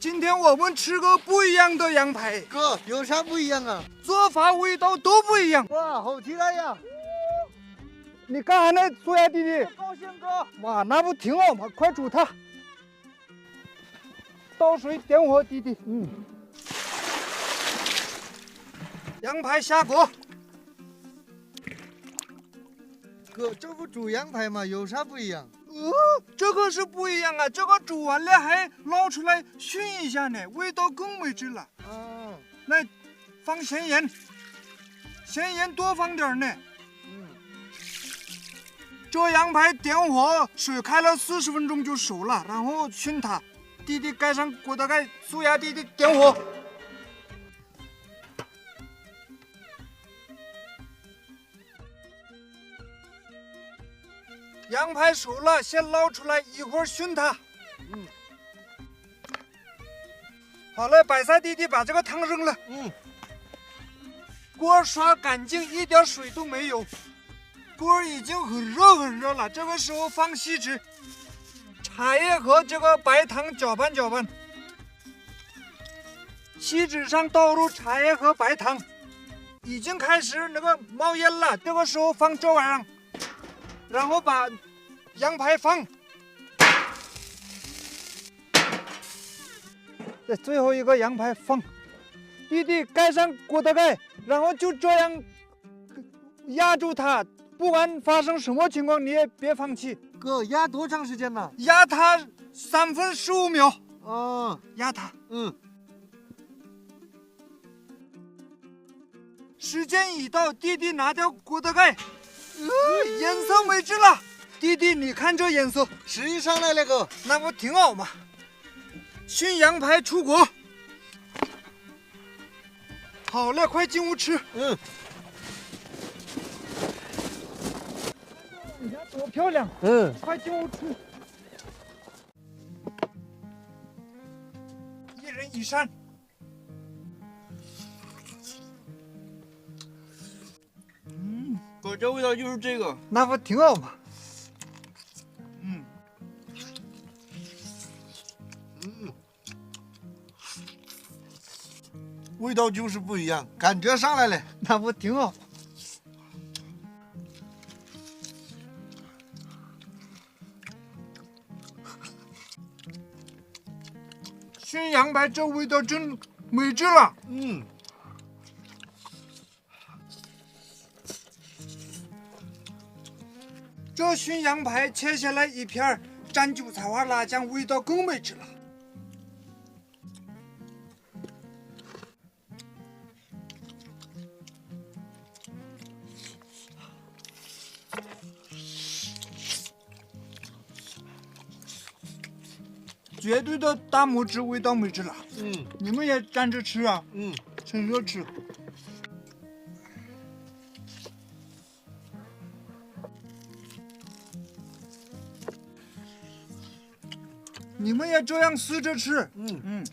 今天我们吃个不一样的羊排，哥，有啥不一样啊？做法味道都不一样。哇，好期待呀！你干啥呢，苏亚弟弟？高兴哥，哇，那不挺好吗？快煮它。倒水点火，弟弟。嗯。羊排下锅。哥，这不煮羊排吗？有啥不一样？哦，这个是不一样啊！这个煮完了还捞出来熏一下呢，味道更美滋了。嗯，来，放咸盐，咸盐多放点呢。嗯，这羊排点火，水开了四十分钟就熟了，然后熏它。弟弟盖上锅的盖，苏亚弟弟点火。羊排熟了，先捞出来，一会儿熏它。嗯，好了，白菜弟弟把这个汤扔了。嗯，锅刷干净，一点水都没有。锅已经很热很热了，这个时候放锡纸，茶叶和这个白糖搅拌搅拌。锡纸上倒入茶叶和白糖，已经开始那个冒烟了。这个时候放这玩意儿。然后把羊排放，这最后一个羊排放，弟弟盖上锅的盖，然后就这样压住它，不管发生什么情况你也别放弃。哥，压多长时间呢？压它三分十五秒。哦，压它。嗯，时间已到，弟弟拿掉锅的盖。呃，颜色美滋了，弟弟，你看这颜色，食欲上来了，个，那不挺好吗？熏羊排出国，好了，快进屋吃。嗯，你看多漂亮，嗯，快进屋吃。一人一扇。哥，这味道就是这个，那不挺好吗？嗯，嗯，味道就是不一样，感觉上来了，那不挺好？熏羊排这味道真美滋了。嗯。这熏羊排切下来一片，蘸韭菜花、辣酱，味道更美滋了。绝对的大拇指，味道美滋了。嗯，你们也蘸着吃啊。嗯，趁热吃。你们也这样撕着吃。嗯嗯。